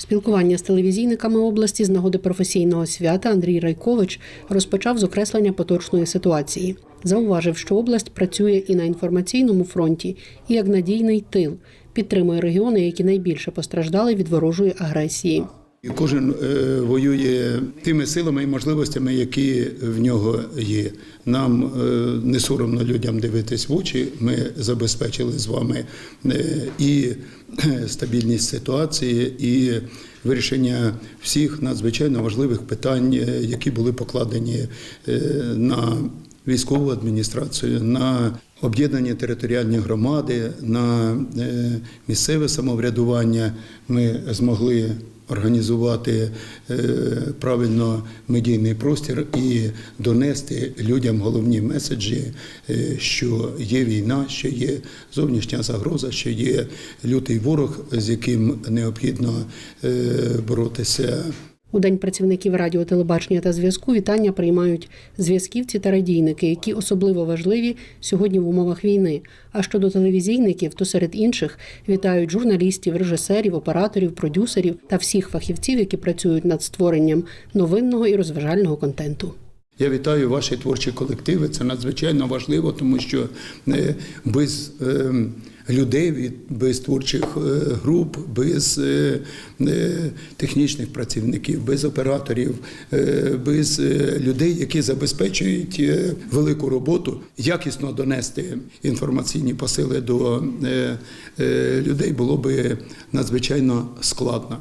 Спілкування з телевізійниками області з нагоди професійного свята Андрій Райкович розпочав з окреслення поточної ситуації. Зауважив, що область працює і на інформаційному фронті, і як надійний тил, підтримує регіони, які найбільше постраждали від ворожої агресії. І Кожен е, воює тими силами і можливостями, які в нього є. Нам е, не соромно людям дивитись в очі. Ми забезпечили з вами е, і стабільність ситуації, і вирішення всіх надзвичайно важливих питань, які були покладені на військову адміністрацію, на об'єднані територіальні громади, на місцеве самоврядування. Ми змогли організувати е, правильно медійний простір і донести людям головні меседжі, е, що є війна, що є зовнішня загроза, що є лютий ворог, з яким необхідно е, боротися. У День працівників радіо, телебачення та зв'язку вітання приймають зв'язківці та радійники, які особливо важливі сьогодні в умовах війни. А щодо телевізійників, то серед інших вітають журналістів, режисерів, операторів, продюсерів та всіх фахівців, які працюють над створенням новинного і розважального контенту. Я вітаю ваші творчі колективи. Це надзвичайно важливо, тому що е, без е, людей, від- без творчих е, груп, без е, е, технічних працівників, без операторів, без людей, які забезпечують велику роботу, якісно донести інформаційні посили до людей, було би надзвичайно складно.